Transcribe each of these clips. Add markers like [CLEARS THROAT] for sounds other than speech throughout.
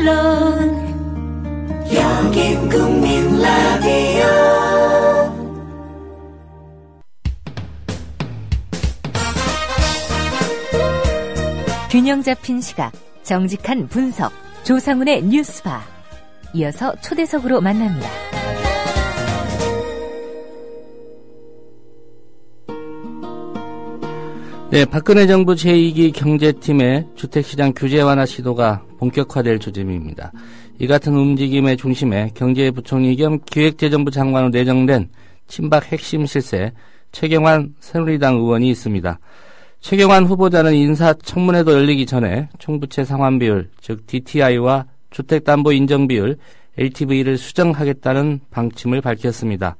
물론 여긴 국민 라디오 균형 잡힌 시각, 정직한 분석, 조상훈의 뉴스바. 이어서 초대석으로 만납니다. 네, 박근혜 정부 제2기 경제팀의 주택시장 규제 완화 시도가 본격화될 조짐입니다. 이 같은 움직임의 중심에 경제부총리 겸 기획재정부 장관으로 내정된 친박 핵심 실세 최경환 새누리당 의원이 있습니다. 최경환 후보자는 인사청문회도 열리기 전에 총부채 상환 비율, 즉 DTI와 주택담보 인정 비율, LTV를 수정하겠다는 방침을 밝혔습니다.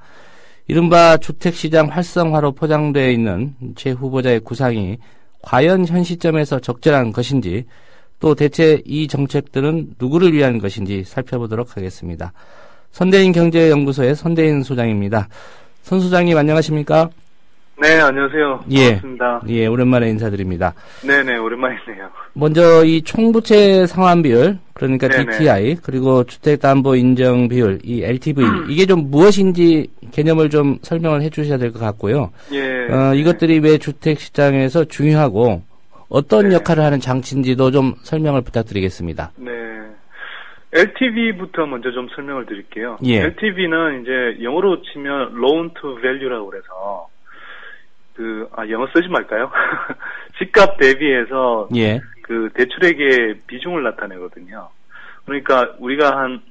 이른바 주택시장 활성화로 포장되어 있는 최 후보자의 구상이 과연 현 시점에서 적절한 것인지 또 대체 이 정책들은 누구를 위한 것인지 살펴보도록 하겠습니다. 선대인 경제연구소의 선대인 소장입니다. 선 소장님 안녕하십니까? 네, 안녕하세요. 예. 반갑습니다. 예, 오랜만에 인사드립니다. 네네, 오랜만이네요. 먼저 이 총부채 상환 비율, 그러니까 네네. DTI, 그리고 주택담보 인정 비율, 이 LTV, 이게 좀 무엇인지 개념을 좀 설명을 해 주셔야 될 것 같고요. 예. 어, 이것들이 왜 주택시장에서 중요하고 어떤 네. 역할을 하는 장치인지도 좀 설명을 부탁드리겠습니다. 네. LTV부터 먼저 좀 설명을 드릴게요. 예. LTV는 이제 영어로 치면 loan to value라고 그래서 그, 아, 영어 쓰지 말까요? [LAUGHS] 집값 대비해서 예, 그 대출액의 비중을 나타내거든요. 그러니까 우리가 한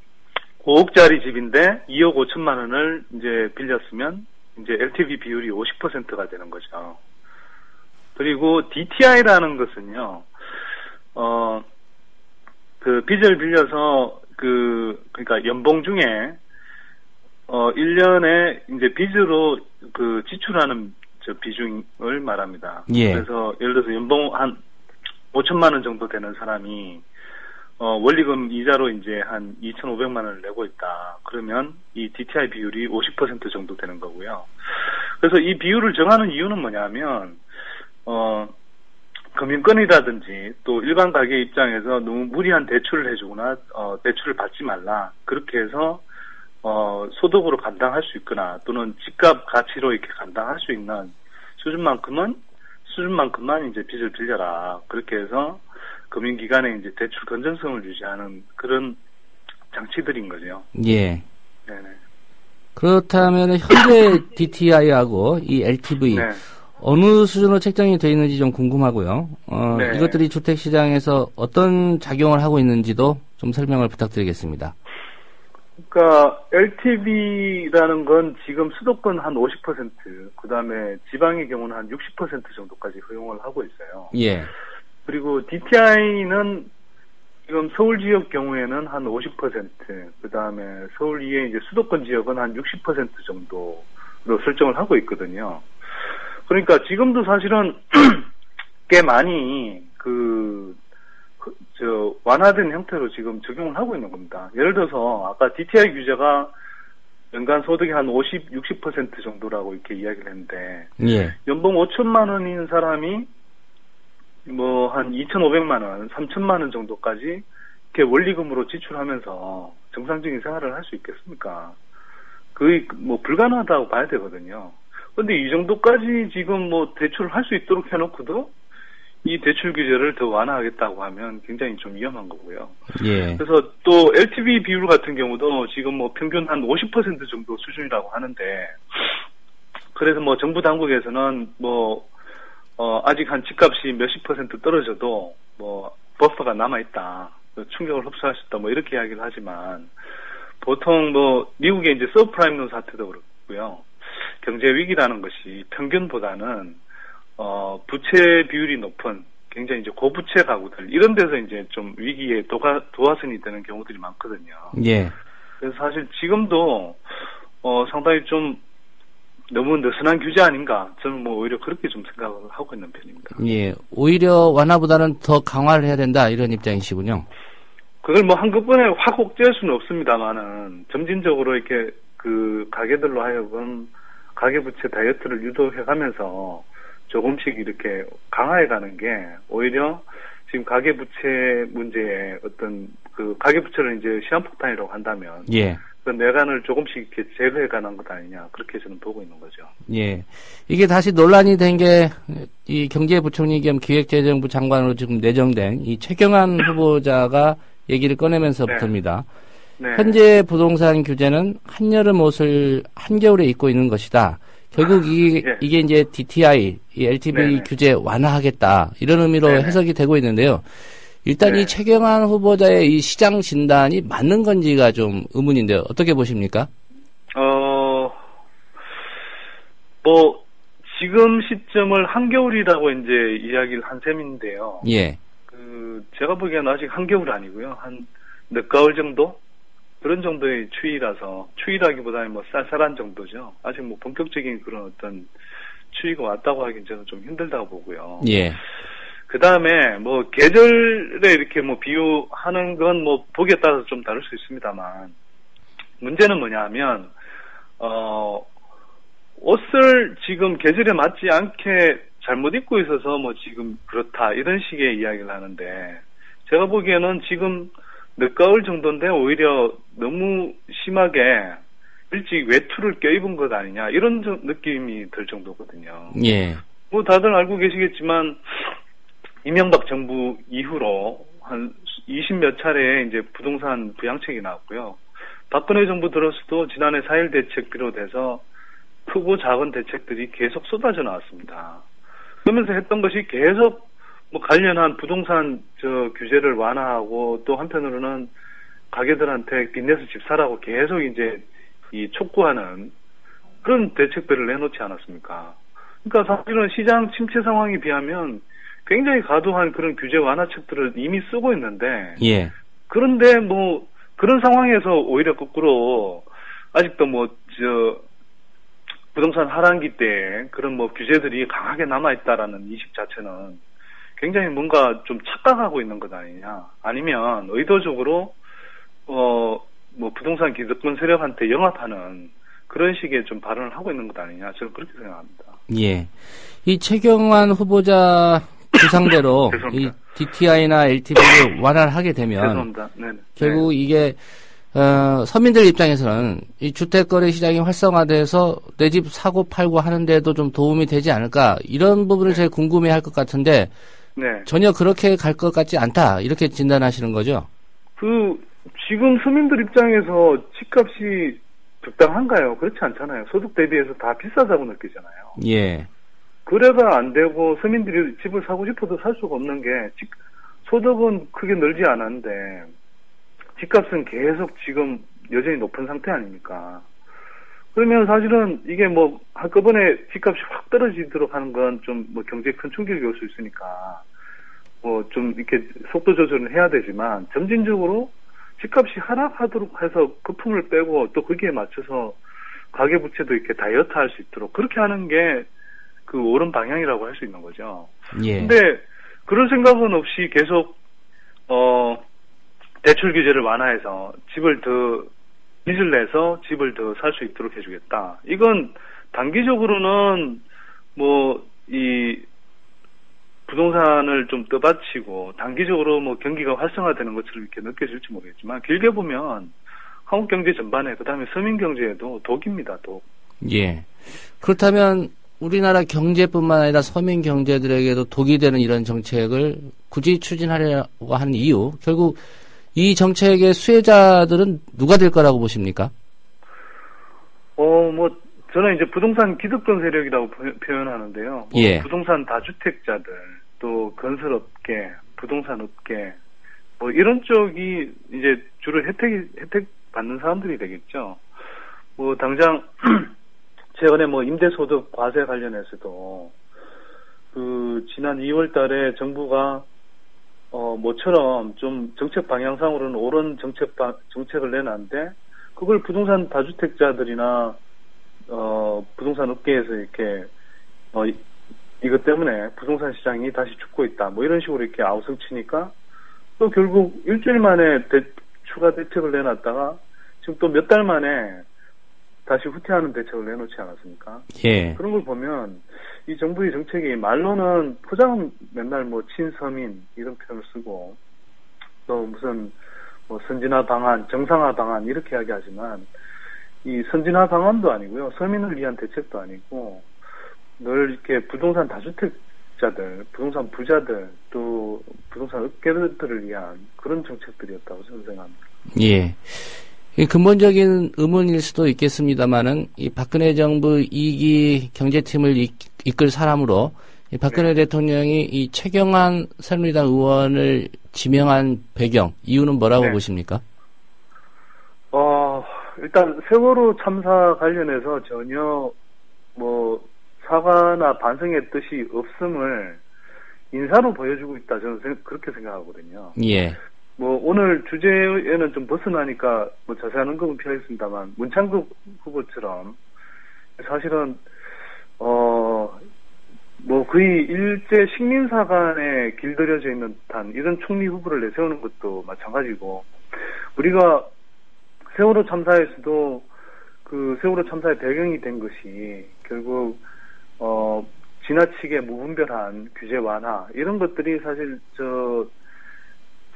5억짜리 집인데 2억 5천만 원을 이제 빌렸으면 이제 LTV 비율이 50%가 되는 거죠. 그리고 DTI라는 것은요, 어, 그 빚을 빌려서 그, 그러니까 연봉 중에 어, 1년에 이제 빚으로 그 지출하는 저 비중을 말합니다. 예. 그래서 예를 들어서 연봉 한 5천만 원 정도 되는 사람이 어, 원리금 이자로 이제 한 2,500만 원을 내고 있다. 그러면 이 DTI 비율이 50% 정도 되는 거고요. 그래서 이 비율을 정하는 이유는 뭐냐면, 어, 금융권이라든지 또 일반 가게 입장에서 너무 무리한 대출을 해주거나, 어, 대출을 받지 말라. 그렇게 해서, 어, 소득으로 감당할 수 있거나 또는 집값 가치로 이렇게 감당할 수 있는 수준만큼은, 수준만큼만 이제 빚을 빌려라. 그렇게 해서 금융기관에 이제 대출 건전성을 유지하는 그런 장치들인 거죠. 예. 네네. 그렇다면 현재 [LAUGHS] DTI하고 이 LTV 네. 어느 수준으로 책정이 되어 있는지 좀 궁금하고요. 어, 네. 이것들이 주택 시장에서 어떤 작용을 하고 있는지도 좀 설명을 부탁드리겠습니다. 그러니까 LTV라는 건 지금 수도권 한 50%, 그 다음에 지방의 경우는 한 60% 정도까지 허용을 하고 있어요. 예. 그리고 DTI는 지금 서울 지역 경우에는 한 50%, 그 다음에 서울 이외 이제 수도권 지역은 한 60% 정도로 설정을 하고 있거든요. 그러니까 지금도 사실은 [CLEARS THROAT] 꽤 많이 그, 그, 저, 완화된 형태로 지금 적용을 하고 있는 겁니다. 예를 들어서 아까 DTI 규제가 연간 소득이 한 50, 60% 정도라고 이렇게 이야기를 했는데 예. 연봉 5천만 원인 사람이 뭐 한 2,500만 원, 3천만 원 정도까지 이렇게 원리금으로 지출하면서 정상적인 생활을 할 수 있겠습니까? 거의 뭐 불가능하다고 봐야 되거든요. 근데 이 정도까지 지금 뭐 대출을 할 수 있도록 해놓고도 이 대출 규제를 더 완화하겠다고 하면 굉장히 좀 위험한 거고요. 예. 그래서 또 LTV 비율 같은 경우도 지금 뭐 평균 한 50% 정도 수준이라고 하는데 그래서 뭐 정부 당국에서는 뭐 어, 아직 한 집값이 몇십 퍼센트 떨어져도 뭐 버퍼가 남아 있다. 충격을 흡수할 수 있다. 뭐 이렇게 이야기를 하지만 보통 뭐 미국의 이제 서브프라임 론 사태도 그렇고요. 경제 위기라는 것이 평균보다는 어, 부채 비율이 높은 굉장히 이제 고부채 가구들 이런 데서 이제 좀 위기에 도가, 도화선이 되는 경우들이 많거든요. 예. 그래서 사실 지금도 어, 상당히 좀 너무 느슨한 규제 아닌가 저는 뭐 오히려 그렇게 좀 생각을 하고 있는 편입니다. 예. 오히려 완화보다는 더 강화를 해야 된다 이런 입장이시군요. 그걸 뭐 한꺼번에 확 옥죄할 수는 없습니다만은 점진적으로 이렇게 그 가게들로 하여금 가계부채 다이어트를 유도해 가면서 조금씩 이렇게 강화해 가는 게 오히려 지금 가계부채 문제에 어떤 그 가계부채를 이제 시한폭탄이라고 한다면 예. 그 내관을 조금씩 이렇게 제거해 가는 것 아니냐 그렇게 저는 보고 있는 거죠. 예. 이게 다시 논란이 된 게 이 경제부총리 겸 기획재정부 장관으로 지금 내정된 이 최경환 [COUGHS] 후보자가 얘기를 꺼내면서부터입니다. 네. 현재 부동산 규제는 한여름 옷을 한겨울에 입고 있는 것이다. 결국 이, 예. 이게 이제 DTI, 이 LTV 네네. 규제 완화하겠다. 이런 의미로 네네. 해석이 되고 있는데요. 일단 네. 이 최경환 후보자의 이 시장 진단이 맞는 건지가 좀 의문인데요. 어떻게 보십니까? 어, 뭐, 지금 시점을 한겨울이라고 이제 이야기를 한 셈인데요. 예. 그, 제가 보기에는 아직 한겨울 아니고요. 한 늦가을 정도? 그런 정도의 추위라서, 추위라기보다는 뭐 쌀쌀한 정도죠. 아직 뭐 본격적인 그런 어떤 추위가 왔다고 하긴 저는 좀 힘들다고 보고요. 예. 그 다음에 뭐 계절에 이렇게 뭐 비유하는 건 뭐 보기에 따라서 좀 다를 수 있습니다만 문제는 뭐냐 하면 어 옷을 지금 계절에 맞지 않게 잘못 입고 있어서 뭐 지금 그렇다 이런 식의 이야기를 하는데 제가 보기에는 지금 늦가을 정도인데 오히려 너무 심하게 일찍 외투를 껴입은 것 아니냐 이런 저- 느낌이 들 정도거든요. 예. 뭐 다들 알고 계시겠지만 이명박 정부 이후로 한 20 몇 차례 이제 부동산 부양책이 나왔고요. 박근혜 정부 들어서도 지난해 4.1 대책 비롯해서 크고 작은 대책들이 계속 쏟아져 나왔습니다. 그러면서 했던 것이 계속 뭐 관련한 부동산 저 규제를 완화하고 또 한편으로는 가게들한테 빚내서 집 사라고 계속 이제 이 촉구하는 그런 대책들을 내놓지 않았습니까? 그러니까 사실은 시장 침체 상황에 비하면 굉장히 가도한 그런 규제 완화책들을 이미 쓰고 있는데 예. 그런데 뭐 그런 상황에서 오히려 거꾸로 아직도 뭐 저 부동산 하락기 때 그런 뭐 규제들이 강하게 남아 있다라는 인식 자체는 굉장히 뭔가 좀 착각하고 있는 것 아니냐 아니면 의도적으로 어 뭐 부동산 기득권 세력한테 영합하는 그런 식의 좀 발언을 하고 있는 것 아니냐 저는 그렇게 생각합니다. 예. 이 최경환 후보자 구상대로 [LAUGHS] 이. DTI나 LTV를 [LAUGHS] 완화를 하게 되면. 네. 결국 이게 어, 서민들 입장에서는 이 주택거래 시장이 활성화돼서 내 집 사고 팔고 하는데도 좀 도움이 되지 않을까 이런 부분을 제일 궁금해할 것 같은데 네. 전혀 그렇게 갈 것 같지 않다 이렇게 진단하시는 거죠? 그 지금 서민들 입장에서 집값이 적당한가요? 그렇지 않잖아요. 소득 대비해서 다 비싸다고 느끼잖아요. 예, 거래가 안 되고 서민들이 집을 사고 싶어도 살 수가 없는 게 집- 소득은 크게 늘지 않았는데 집값은 계속 지금 여전히 높은 상태 아닙니까? 그러면 사실은 이게 뭐 한꺼번에 집값이 확 떨어지도록 하는 건 좀 뭐 경제에 큰 충격이 올 수 있으니까 뭐 좀 이렇게 속도 조절을 해야 되지만 점진적으로 집값이 하락하도록 해서 거품을 빼고 또 거기에 맞춰서 가계 부채도 이렇게 다이어트 할 수 있도록 그렇게 하는 게 그 옳은 방향이라고 할 수 있는 거죠. 예, 근데 그런 생각은 없이 계속 어 대출 규제를 완화해서 집을 더 빚을 내서 집을 더 살 수 있도록 해주겠다. 이건 단기적으로는 뭐 이 부동산을 좀 떠받치고 단기적으로 뭐 경기가 활성화되는 것처럼 이렇게 느껴질지 모르겠지만 길게 보면 한국 경제 전반에 그다음에 서민 경제에도 독입니다. 독. 예. 그렇다면 우리나라 경제뿐만 아니라 서민 경제들에게도 독이 되는 이런 정책을 굳이 추진하려고 하는 이유, 결국 이 정책의 수혜자들은 누가 될 거라고 보십니까? 어, 뭐, 저는 이제 부동산 기득권 세력이라고 표- 표현하는데요. 뭐 예. 부동산 다주택자들, 또 건설업계, 부동산업계, 뭐 이런 쪽이 이제 주로 혜택이, 혜택 받는 사람들이 되겠죠. 뭐, 당장, [CLEARS THROAT] 최근에 뭐 임대소득 과세 관련해서도, 그, 지난 2월 달에 정부가 어, 모처럼 좀 정책 방향상으로는 옳은 정책, 방- 정책을 내놨는데, 그걸 부동산 다주택자들이나 어 부동산 업계에서 이렇게 어 이- 이것 때문에 부동산 시장이 다시 죽고 있다 뭐 이런 식으로 이렇게 아우성 치니까 또 결국 일주일 만에 대- 추가 대책을 내놨다가 지금 또 몇 달 만에 다시 후퇴하는 대책을 내놓지 않았습니까? 예. 그런 걸 보면 이 정부의 정책이 말로는 포장은 맨날 뭐 친서민 이런 표현을 쓰고 또 무슨 뭐 선진화 방안, 정상화 방안 이렇게 이야기하지만 이 선진화 방안도 아니고요. 서민을 위한 대책도 아니고 늘 이렇게 부동산 다주택자들, 부동산 부자들, 또 부동산 업계들을 위한 그런 정책들이었다고 저는 생각합니다. 예. 이 근본적인 의문일 수도 있겠습니다만은 이 박근혜 정부 2기 경제팀을 이, 이끌 사람으로 이 박근혜 대통령이 이 최경환 새누리당 의원을 지명한 배경 이유는 뭐라고 네. 보십니까? 어, 일단 세월호 참사 관련해서 전혀 뭐 사과나 반성의 뜻이 없음을 인사로 보여주고 있다 저는 생- 그렇게 생각하거든요. 예. 뭐 오늘 주제에는 좀 벗어나니까 뭐 자세한 언급은 필요했습니다만 문창국 후보처럼 사실은 어 뭐 거의 일제 식민사관에 길들여져 있는 듯한 이런 총리 후보를 내세우는 것도 마찬가지고 우리가 세월호 참사에서도 그 세월호 참사의 배경이 된 것이 결국 어 지나치게 무분별한 규제 완화 이런 것들이 사실 저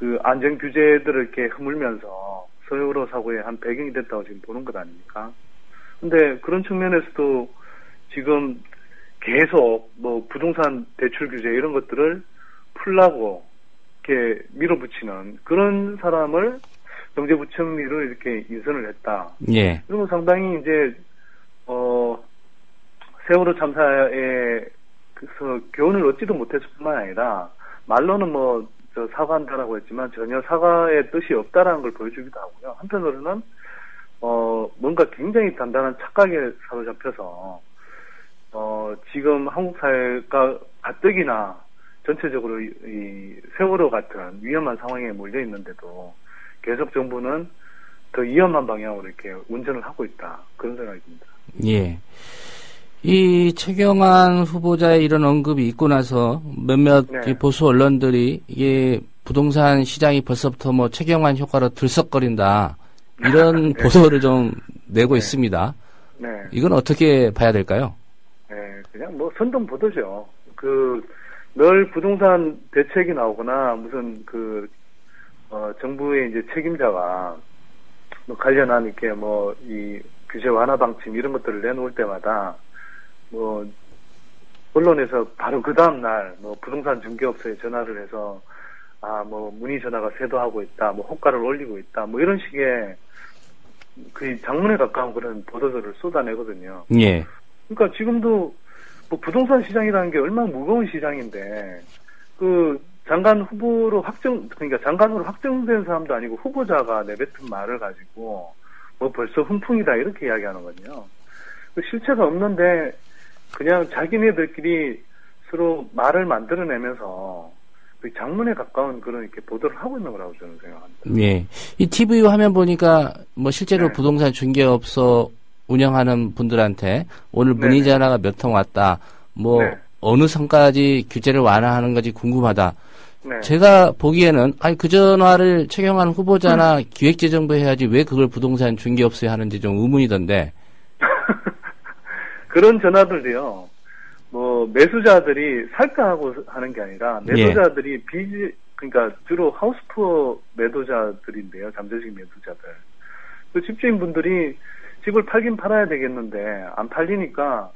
그 안전 규제들을 이렇게 허물면서 세월호 사고의 한 배경이 됐다고 지금 보는 것 아닙니까? 근데 그런 측면에서도 지금 계속 뭐 부동산 대출 규제 이런 것들을 풀라고 이렇게 밀어붙이는 그런 사람을 경제부총리로 이렇게 인선을 했다. 예. 그리고 상당히 이제 어 세월호 참사에 그래서 교훈을 얻지도 못했을 뿐만 아니라 말로는 뭐 저 사과한다라고 했지만 전혀 사과의 뜻이 없다라는 걸 보여주기도 하고요. 한편으로는 어 뭔가 굉장히 단단한 착각에 사로잡혀서 어 지금 한국 사회가 가뜩이나 전체적으로 이, 이 세월호 같은 위험한 상황에 몰려 있는데도 계속 정부는 더 위험한 방향으로 이렇게 운전을 하고 있다 그런 생각이 듭니다. 예. 이 최경환 후보자의 이런 언급이 있고 나서 몇몇 네. 이 보수 언론들이 이게 부동산 시장이 벌써부터 뭐 최경환 효과로 들썩거린다 이런 [LAUGHS] 보도를 좀 내고 네. 있습니다. 네, 이건 어떻게 봐야 될까요? 네, 그냥 뭐 선동 보도죠. 그 늘 부동산 대책이 나오거나 무슨 그 어, 정부의 이제 책임자가 뭐 관련한 이렇게 뭐 이 규제 완화 방침 이런 것들을 내놓을 때마다 뭐 언론에서 바로 그 다음 날 뭐 부동산 중개업소에 전화를 해서 아 뭐 문의 전화가 쇄도하고 있다, 뭐 호가를 올리고 있다, 뭐 이런 식의 그 장문에 가까운 그런 보도들을 쏟아내거든요. 예. 그러니까 지금도 뭐 부동산 시장이라는 게 얼마나 무거운 시장인데 그 장관 후보로 확정 그러니까 장관으로 확정된 사람도 아니고 후보자가 내뱉은 말을 가지고 뭐 벌써 훈풍이다 이렇게 이야기하는 거든요. 그 실체가 없는데 그냥 자기네들끼리 서로 말을 만들어내면서 그 장문에 가까운 그런 이렇게 보도를 하고 있는 거라고 저는 생각합니다. 예. 이 TV 화면 보니까 뭐 실제로 네. 부동산 중개업소 운영하는 분들한테 오늘 문의 네네. 전화가 몇 통 왔다. 뭐 네. 어느 선까지 규제를 완화하는 건지 궁금하다. 네. 제가 보기에는 아니 그 전화를 최경환 후보자나 [LAUGHS] 음. 기획재정부 해야지 왜 그걸 부동산 중개업소에 하는지 좀 의문이던데. 그런 전화들도요. 뭐 매수자들이 살까 하고 하는 게 아니라 예. 매도자들이 빚 그러니까 주로 하우스푸어 매도자들인데요. 잠재적 매도자들. 그 집주인분들이 집을 팔긴 팔아야 되겠는데 안 팔리니까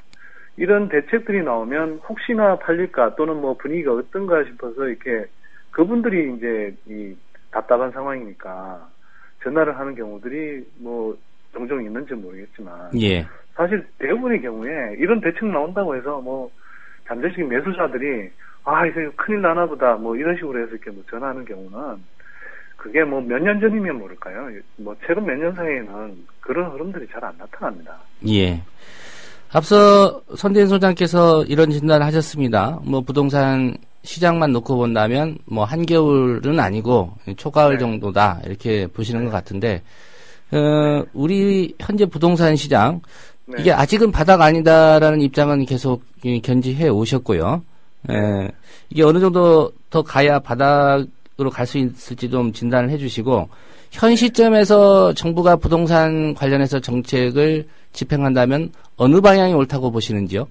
이런 대책들이 나오면 혹시나 팔릴까 또는 뭐 분위기가 어떤가 싶어서 이렇게 그분들이 이제 이 답답한 상황이니까 전화를 하는 경우들이 뭐 종종 있는지 모르겠지만 예. 사실 대부분의 경우에 이런 대책 나온다고 해서 뭐 잠재적인 매수자들이 아 이제 큰일 나나 보다 뭐 이런 식으로 해서 이렇게 뭐 전화하는 경우는 그게 뭐 몇 년 전이면 모를까요? 뭐 최근 몇 년 사이에는 그런 흐름들이 잘 안 나타납니다. 예. 앞서 선대인 소장께서 이런 진단을 하셨습니다. 뭐 부동산 시장만 놓고 본다면 뭐 한겨울은 아니고 초가을 네. 정도다 이렇게 보시는 것 같은데 어, 우리 현재 부동산 시장 네. 이게 아직은 바닥 아니다라는 입장은 계속 이, 견지해 오셨고요. 에, 이게 어느 정도 더 가야 바닥으로 갈 수 있을지 좀 진단을 해주시고 현 시점에서 정부가 부동산 관련해서 정책을 집행한다면 어느 방향이 옳다고 보시는지요?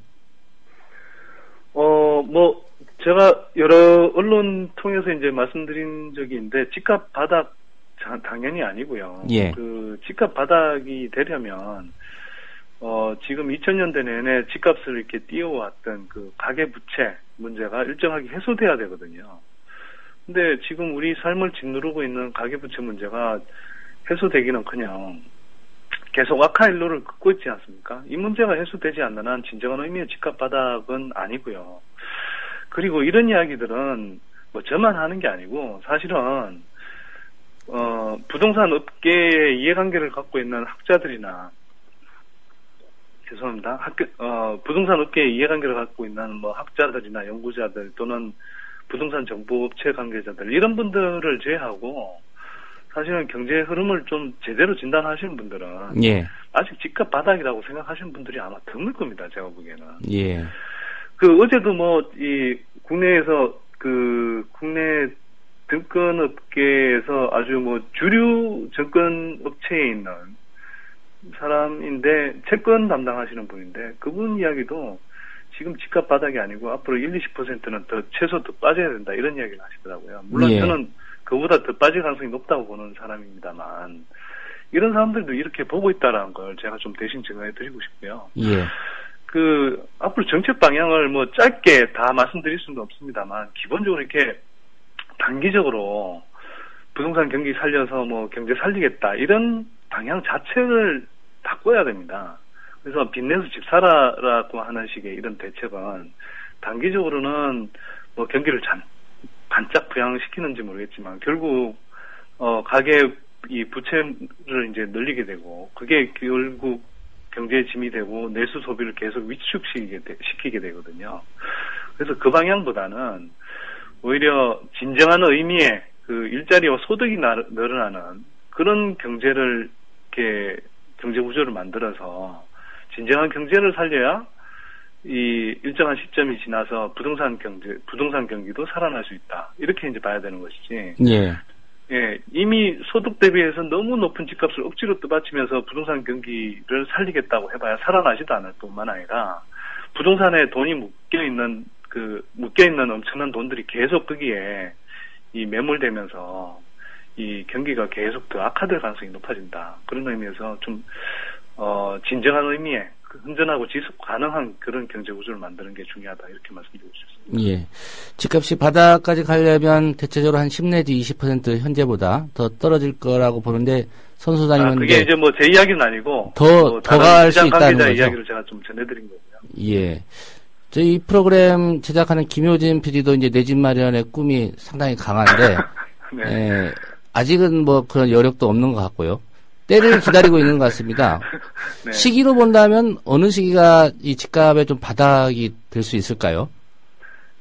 어, 뭐, 제가 여러 언론 통해서 이제 말씀드린 적이 있는데, 집값 바닥 자- 당연히 아니고요. 예. 그 집값 바닥이 되려면 어 지금 2000년대 내내 집값을 이렇게 띄워왔던 그 가계 부채 문제가 일정하게 해소돼야 되거든요. 근데 지금 우리 삶을 짓누르고 있는 가계 부채 문제가 해소되기는커녕 계속 악화 일로를 긋고 있지 않습니까? 이 문제가 해소되지 않는 한 진정한 의미의 집값 바닥은 아니고요. 그리고 이런 이야기들은 뭐 저만 하는 게 아니고 사실은 어 부동산 업계의 이해관계를 갖고 있는 학자들이나 죄송합니다. 학교 어 부동산 업계의 이해관계를 갖고 있는 뭐 학자들이나 연구자들 또는 부동산 정보업체 관계자들 이런 분들을 제외하고 사실은 경제 흐름을 좀 제대로 진단하시는 분들은 예. 아직 집값 바닥이라고 생각하시는 분들이 아마 드물 겁니다. 제가 보기에는. 예. 그 어제도 뭐 이 국내에서 그 국내 증권업계에서 아주 뭐 주류 증권업체에 있는 사람인데 채권 담당하시는 분인데 그분 이야기도 지금 집값 바닥이 아니고 앞으로 1, 20%는 더 최소 더 빠져야 된다 이런 이야기를 하시더라고요. 물론 예. 저는 그보다 더 빠질 가능성이 높다고 보는 사람입니다만 이런 사람들도 이렇게 보고 있다라는 걸 제가 좀 대신 증언해 드리고 싶고요. 예. 그 앞으로 정책 방향을 뭐 짧게 다 말씀드릴 수는 없습니다만 기본적으로 이렇게 단기적으로 부동산 경기 살려서 뭐 경제 살리겠다 이런 방향 자체를 바꿔야 됩니다. 그래서 빚내서 집 사라라고 하는 식의 이런 대책은 단기적으로는 뭐 경기를 잠, 반짝 부양시키는지 모르겠지만 결국 어 가계 이 부채를 이제 늘리게 되고 그게 결국 경제의 짐이 되고 내수 소비를 계속 위축시키게 되, 시키게 되거든요. 그래서 그 방향보다는 오히려 진정한 의미의 그 일자리와 소득이 나- 늘어나는 그런 경제를 이렇게 경제 구조를 만들어서 진정한 경제를 살려야 이 일정한 시점이 지나서 부동산 경제, 부동산 경기도 살아날 수 있다. 이렇게 이제 봐야 되는 것이지. 예. 예, 이미 소득 대비해서 너무 높은 집값을 억지로 떠받치면서 부동산 경기를 살리겠다고 해봐야 살아나지도 않을 뿐만 아니라 부동산에 돈이 묶여 있는 그 묶여 있는 엄청난 돈들이 계속 거기에 이 매몰되면서 이 경기가 계속 더 악화될 가능성이 높아진다. 그런 의미에서 좀 어, 진정한 의미의 그 흔전하고 지속 가능한 그런 경제 구조를 만드는 게 중요하다 이렇게 말씀드리고 싶습니다. 예. 집값이 바닥까지 가려면 대체적으로 한 10 내지 20% 현재보다 더 떨어질 거라고 보는데 선수단님은 아, 그게 이제 뭐 제 이야기는 아니고 더- 뭐더 다른 갈수 시장 있다는 거죠? 이야기를 제가 좀 전해드린 거고요. 예. 저희 이 프로그램 제작하는 김효진 PD도 이제 내 집 마련의 꿈이 상당히 강한데, [LAUGHS] 네. 예, 아직은 뭐 그런 여력도 없는 것 같고요. 때를 [LAUGHS] 기다리고 있는 것 같습니다. 네. 시기로 본다면 어느 시기가 이 집값의 좀 바닥이 될 수 있을까요?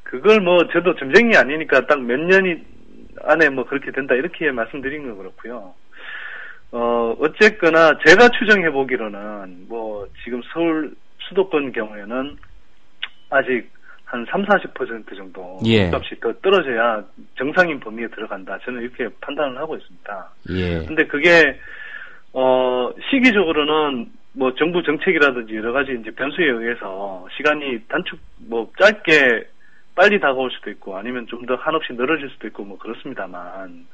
그걸 뭐 저도 점쟁이 아니니까 딱 몇 년이 안에 뭐 그렇게 된다 이렇게 말씀드린 건 그렇고요. 어 어쨌거나 제가 추정해 보기로는 뭐 지금 서울 수도권 경우에는 아직 한 3, 40% 정도 예. 값이 더 떨어져야 정상인 범위에 들어간다. 저는 이렇게 판단을 하고 있습니다. 예. 근데 그게 어 시기적으로는 뭐 정부 정책이라든지 여러 가지 이제 변수에 의해서 시간이 단축 뭐 짧게 빨리 다가올 수도 있고 아니면 좀 더 한없이 늘어질 수도 있고 뭐 그렇습니다만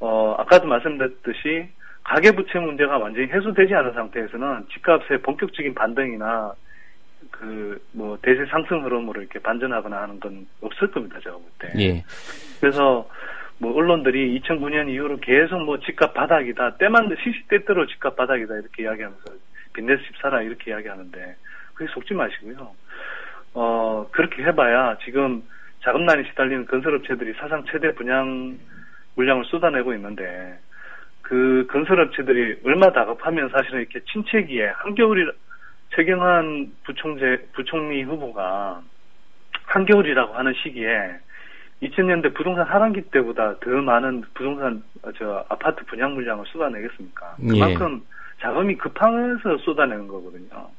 어 아까도 말씀드렸듯이 가계 부채 문제가 완전히 해소되지 않은 상태에서는 집값의 본격적인 반등이나 그 뭐 대세 상승 흐름으로 이렇게 반전하거나 하는 건 없을 겁니다 제가 볼 때. 예. 그래서 뭐 언론들이 2009년 이후로 계속 뭐 집값 바닥이다 때만 시시때때로 집값 바닥이다 이렇게 이야기하면서 빚내서 집 사라 이렇게 이야기하는데 그게 속지 마시고요. 어 그렇게 해봐야 지금 자금난이 시달리는 건설업체들이 사상 최대 분양 물량을 쏟아내고 있는데 그 건설업체들이 얼마 다급하면 사실은 이렇게 침체기에 한겨울이 최경환 부총재 부총리 후보가 한겨울이라고 하는 시기에 2000년대 부동산 하반기 때보다 더 많은 부동산 어, 저 아파트 분양 물량을 쏟아내겠습니까? 예. 그만큼 자금이 급하면서 쏟아내는 거거든요.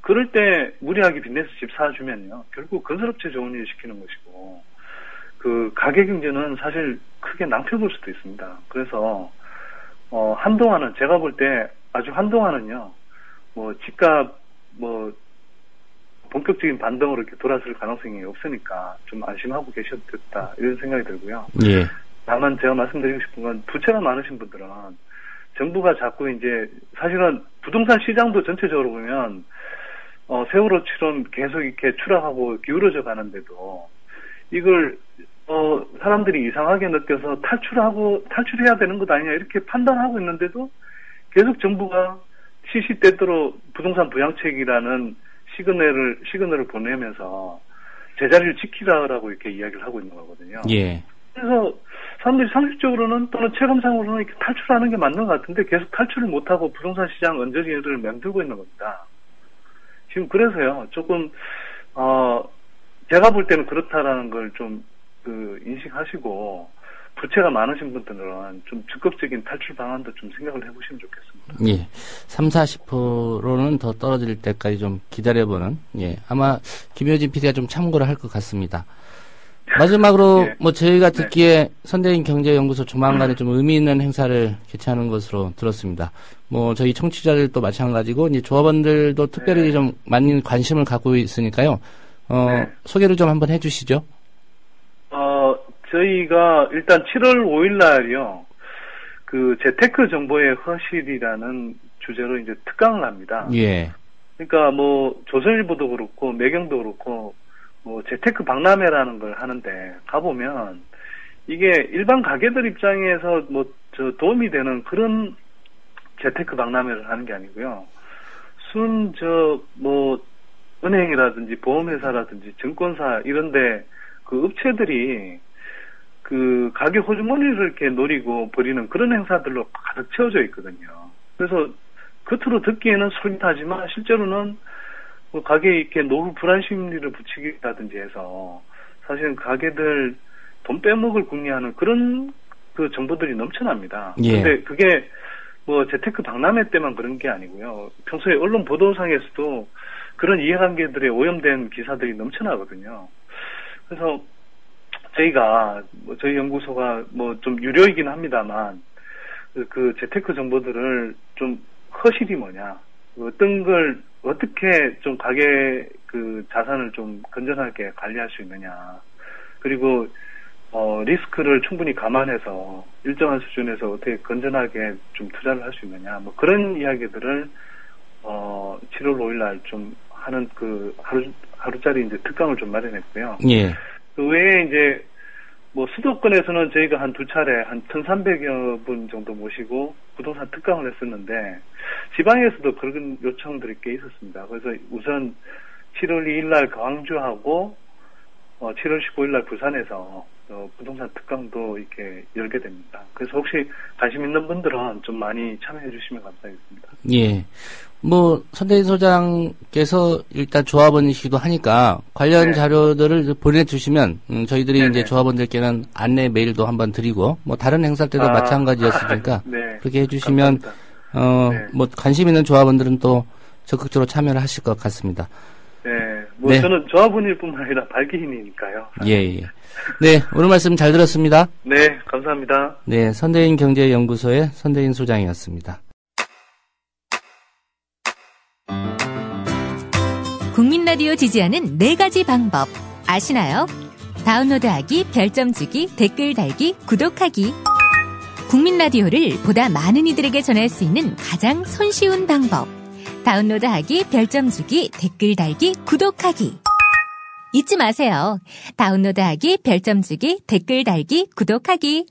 그럴 때 무리하게 빚내서 집 사주면요. 결국 건설업체 좋은 일 시키는 것이고 그 가계 경제는 사실 크게 낭패 볼 수도 있습니다. 그래서 어 한동안은 제가 볼 때 아주 한동안은요. 뭐 집값 뭐 본격적인 반등으로 이렇게 돌아설 가능성이 없으니까 좀 안심하고 계셔도 됐다 이런 생각이 들고요. 예. 다만 제가 말씀드리고 싶은 건 부채가 많으신 분들은 정부가 자꾸 이제 사실은 부동산 시장도 전체적으로 보면 어, 세월호처럼 계속 이렇게 추락하고 기울어져 가는데도 이걸 어, 사람들이 이상하게 느껴서 탈출하고 탈출해야 되는 것 아니냐 이렇게 판단하고 있는데도 계속 정부가 시시때때로 부동산 부양책이라는 시그널을 시그널을 보내면서 제자리를 지키라라고 이렇게 이야기를 하고 있는 거거든요. 예. 그래서 사람들이 상식적으로는 또는 체감상으로는 이렇게 탈출하는 게 맞는 것 같은데 계속 탈출을 못하고 부동산 시장 언저리를 맴돌고 있는 겁니다. 지금 그래서요 조금 어 제가 볼 때는 그렇다라는 걸 좀 그 인식하시고 부채가 많으신 분들은 좀 적극적인 탈출 방안도 좀 생각을 해보시면 좋겠습니다. 예. 3, 40%는 더 떨어질 때까지 좀 기다려보는, 예. 아마 김효진 PD가 좀 참고를 할 것 같습니다. 마지막으로 [LAUGHS] 예. 뭐 저희가 네. 듣기에 선대인 경제연구소 조만간에 좀 의미 있는 행사를 개최하는 것으로 들었습니다. 뭐 저희 청취자들도 마찬가지고 이제 조합원들도 특별히 네. 좀 많은 관심을 갖고 있으니까요. 어, 네. 소개를 좀 한번 해주시죠. 어, 저희가 일단 7월 5일 날이요. 그 재테크 정보의 허실이라는 주제로 이제 특강을 합니다. 예. 그러니까 뭐 조선일보도 그렇고 매경도 그렇고 뭐 재테크 박람회라는 걸 하는데 가보면 이게 일반 가게들 입장에서 뭐 저 도움이 되는 그런 재테크 박람회를 하는 게 아니고요. 순 저 뭐 은행이라든지 보험회사라든지 증권사 이런데 그 업체들이 그 가게 호주머니를 이렇게 노리고 벌이는 그런 행사들로 가득 채워져 있거든요. 그래서 겉으로 듣기에는 솔깃하지만 실제로는 뭐 가게에 이렇게 노후 불안 심리를 붙이기라든지 해서 사실은 가게들 돈 빼먹을 궁리하는 그런 그 정보들이 넘쳐납니다. 예. 근데 그게 뭐 재테크 박람회 때만 그런 게 아니고요. 평소에 언론 보도상에서도 그런 이해관계들에 오염된 기사들이 넘쳐나거든요. 그래서 저희가 뭐 저희 연구소가 뭐 좀 유료이긴 합니다만 그, 그 재테크 정보들을 좀 허실이 뭐냐 어떤 걸 어떻게 좀 가게 그 자산을 좀 건전하게 관리할 수 있느냐 그리고 어 리스크를 충분히 감안해서 일정한 수준에서 어떻게 건전하게 좀 투자를 할 수 있느냐 뭐 그런 이야기들을 어 7월 5일 날 좀 하는 그 하루 하루짜리 이제 특강을 좀 마련했고요. 예. 그 외에 이제 뭐 수도권에서는 저희가 한 두 차례 한 1,300여 분 정도 모시고 부동산 특강을 했었는데 지방에서도 그런 요청들이 꽤 있었습니다. 그래서 우선 7월 2일 날 광주하고 어, 7월 15일 날 부산에서 어, 부동산 특강도 이렇게 열게 됩니다. 그래서 혹시 관심 있는 분들은 좀 많이 참여해 주시면 감사하겠습니다. 예. 뭐, 선대인 소장께서 일단 조합원이시기도 하니까 관련 네. 자료들을 보내주시면, 음, 저희들이 네네. 이제 조합원들께는 안내 메일도 한번 드리고, 뭐, 다른 행사 때도 아, 마찬가지였으니까, [LAUGHS] 네. 그렇게 해주시면. 어, 네. 뭐, 관심 있는 조합원들은 또 적극적으로 참여를 하실 것 같습니다. 네. 뭐 네. 저는 조합원일 뿐만 아니라 발기인이니까요. 예, 예. 네, 오늘 말씀 잘 들었습니다. 네, 감사합니다. 네, 선대인 경제연구소의 선대인 소장이었습니다. 국민 라디오 지지하는 네 가지 방법 아시나요? 다운로드하기, 별점 주기, 댓글 달기, 구독하기. 국민 라디오를 보다 많은 이들에게 전할 수 있는 가장 손쉬운 방법. 다운로드하기, 별점 주기, 댓글 달기, 구독하기. 잊지 마세요. 다운로드하기, 별점 주기, 댓글 달기, 구독하기.